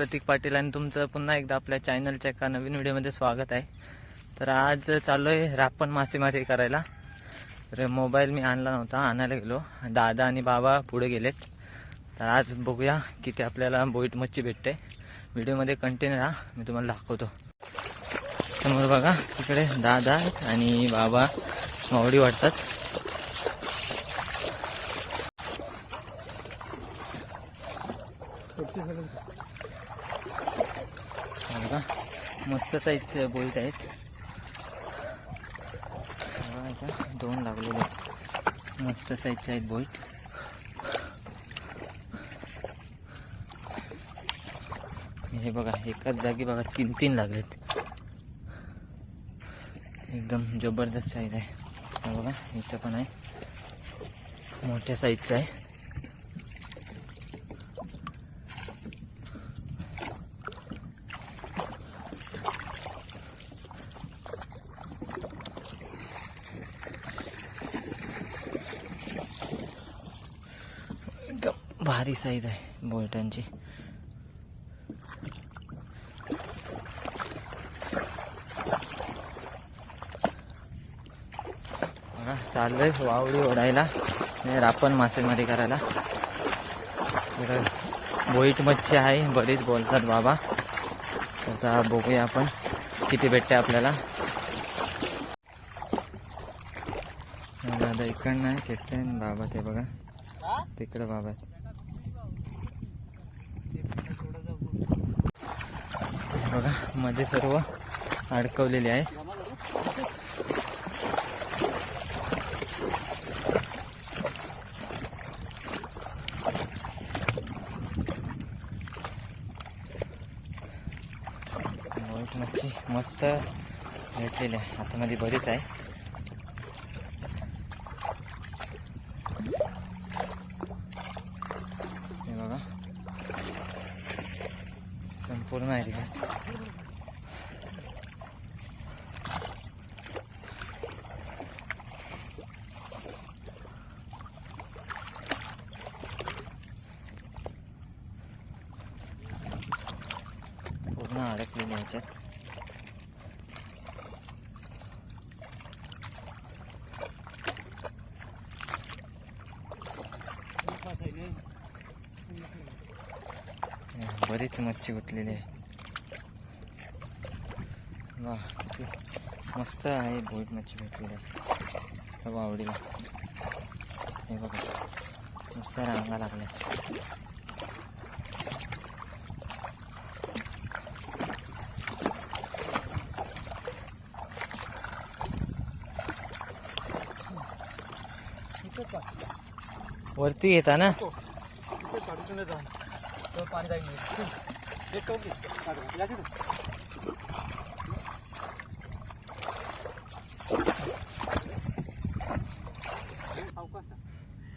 प्रतीक पाटील आणि तुमचं पुन्हा एकदा आपल्या चॅनलच्या एका नवीन व्हिडिओमध्ये स्वागत आहे. तर आज चालू आहे रापण मासेमारी करायला. तर मोबाईल मी आणला नव्हता आणायला गेलो. दादा आणि बाबा पुढे गेलेत. तर आज बघूया किती आपल्याला बोईट मच्छी भेटते. व्हिडिओमध्ये कंटिन्यू राहा मी तुम्हाला दाखवतो. समोर बघा तिकडे दादा आहेत आणि बाबा मावडी वाटतात बघा. मस्त साईजचे बोईट आहेत. बघा इथं दोन लागलेले आहेत. मस्त साईजचे आहेत बोईट हे बघा एकाच जागी बघा तीन तीन लागलेत. एकदम जबरदस्त साईज आहे. बघा इथं पण आहे. मोठ्या साईजचं आहे. भारी साईज आहे बोलटांची. चाललोय वावडी ओढायला. रापण मासेमारी करायला. बोईट मच्छी आहे बरीच बोलतात बाबा. आता बघूया आपण किती भेटते आपल्याला. दादा इकडनं आहे बाबा ते बघा. तिकडे बाबा. बघा मध्ये सर्व अडकवलेले आहे. मच्छी मस्त भेटलेली आहे. आतमध्ये बरीच आहे हे बघा संपूर्ण आहे तिकडे पूर्ण अडकलेली आहे याच्यात बरीच मच्छी गुतलेली आहे. वा किती मस्त आहे बोईट मच्छी भेटलेली आहे. बघा आवडीला हे बघा मस्त रांगा लागल्या. वरती येता ना?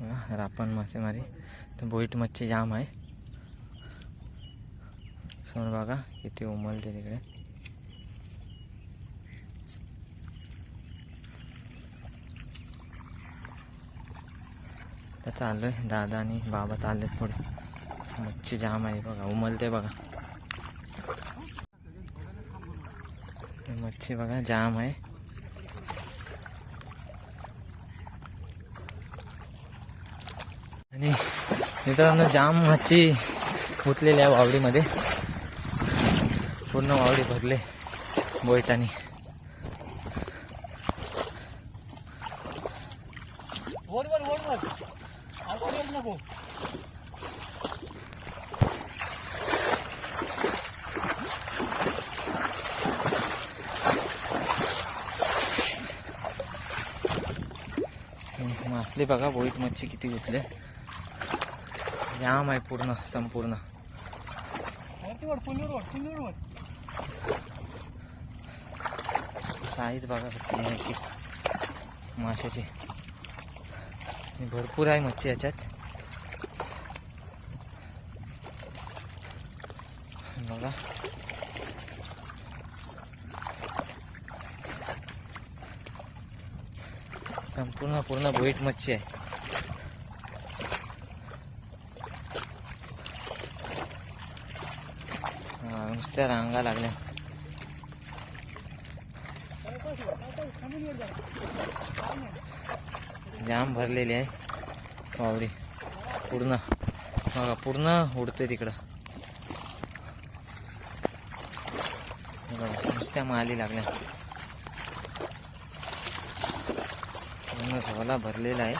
बघा, रापण मासेमारी. तर बोईट मच्छी जाम आहे. समोर बघा किती उमलते तिकडे. तर चाललोय दादा आणि बाबा चाललेत पुढे. मच्छी जाम आहे बघा उमलते बघा. मच्छी बघा जाम आहे. आणि मित्रांनो जाम मच्छी गुतलेली आहे वावडीमध्ये. पूर्ण वावडी भरले बोईटाने मासले बघा बोईट मच्छी किती गुतले जाम आहे पूर्ण संपूर्ण. साईज बघा कसली आहे की माशाची. भरपूर आहे मच्छी याच्यात. बघा. संपूर्ण पूर्ण बोईट मच्छी आहे. नुसत्या रांगा लागल्या. जाम भरलेली आहे वावडी. पूर्ण. बघा पूर्ण उडते तिकडं. नुसत्या माली लागल्या. पूर्ण झोला भरलेला आहे.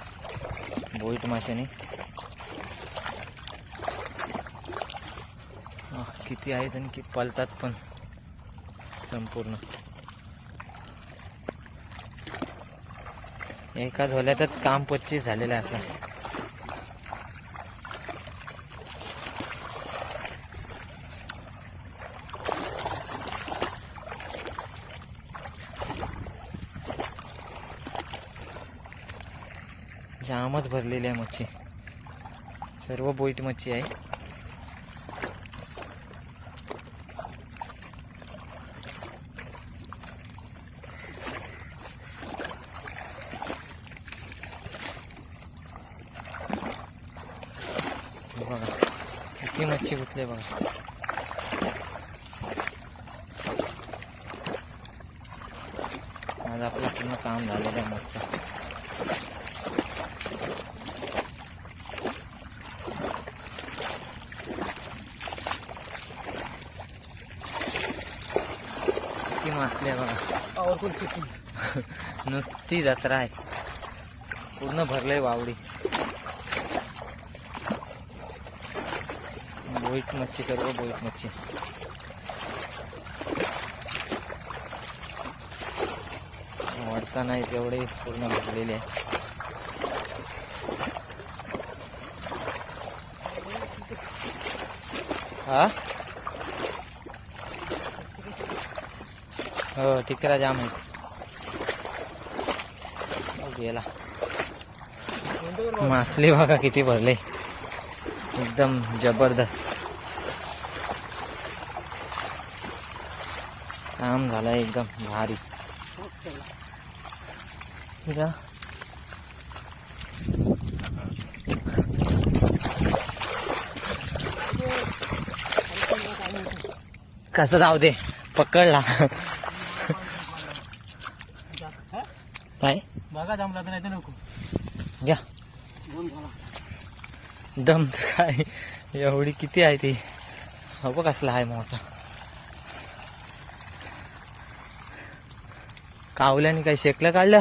बोईट माशाने. किती आहेत आणि किती पलतात पण. संपूर्ण. एका झोल्यातच काम पच्चीस झालेलं आहे आपलं जामच भरलेली आहे मच्छी. सर्व बोईट मच्छी आहे. बघा किती मच्छी उठले बघा. आज आपलं पूर्ण काम झालेलं आहे मस्त. बघा. नुसती जत्रा आहे. पूर्ण भरलंय वावडी. बोईट मच्छी सर्व बोईट मच्छी. वाढता नाही तेवढे पूर्ण भरलेले आहे. हा? हो टिकरा जाम आहे. गेला मासले बघा किती भरले. एकदम जबरदस्त. काम झालं एकदम भारी. ठीक आहे. कसं जाऊ दे पकडला. काय? बघा जमला तर नाही तर नको. घ्या. दम तर काय? एवढी किती आहे ती? हो कसला आहे मोठा. कावल्याने काही शेकलं काढलं?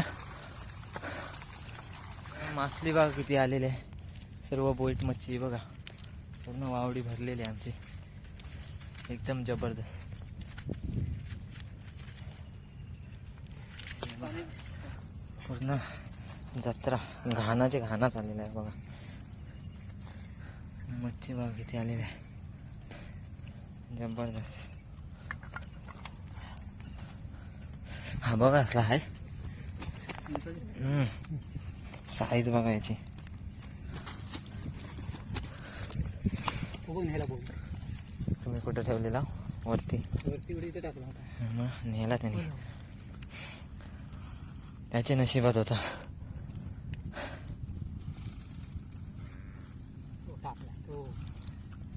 मासली बघा किती आलेले आहे. सर्व बोईट मच्छी बघा. पूर्ण वावडी भरलेली आहे आमची. एकदम जबरदस्त. पूर्ण जत्रा घाणाचे घाणा चाललेला आहे बघा. मच्छी बघा किती आलेली आहे. जबरदस्त. हा बघा असला आहे. साईज बघा याची. तुम्ही कुठं ठेवलेला? वरती. वरती इथे नेला त्याने. त्याच्या नशिबात होता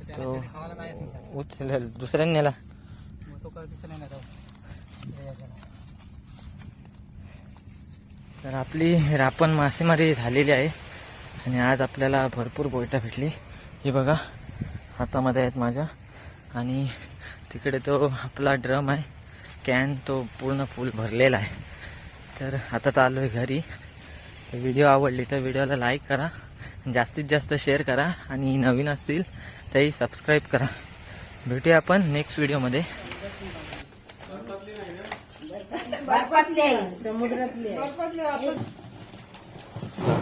तो उचल दुसऱ्याने नेला. तर आपली रापण मासेमारी झालेली आहे आणि आज आपल्याला भरपूर बोयटा भेटली. ही बघा हातामध्ये आहेत माझ्या. आणि तिकडे तो आपला ड्रम आहे. कॅन तो पूर्ण फुल भरलेला आहे. तर आता चालू आहे घरी. तर व्हिडिओ आवडली तर व्हिडिओला लाईक करा. जास्तीत जास्त शेअर करा. आणि नवीन असतील तरी सबस्क्राईब करा. भेटूया आपण नेक्स्ट व्हिडिओमध्ये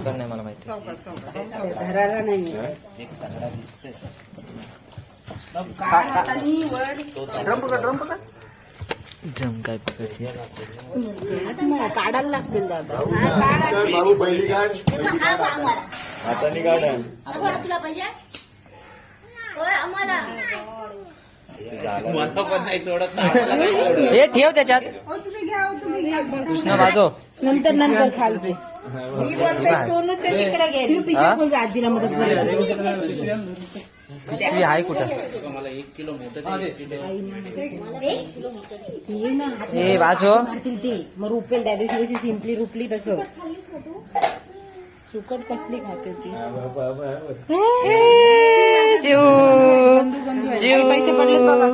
नाही मला माहिती. धरारा नाही ड्रम काय पकडते? काढायला लागतील दादा बाबू पहिली काढ पहिली काढ आता. हाताने काढ तुला पाहिजे होय आम्हाला हे ठेव त्याच्यात. कृष्ण बाजो नंतर नंतर खालचे सोनूच्या तिकडे घे हा? आजीला मदत करेल पिशवी आहे कुठं ये ना हात ए बाजो मारतील ते. मग रुपेल त्या दिवशी कशी सिम्पली रुपली तसं. सुकट कसली खाते ती? जीव पैसे पडले बघा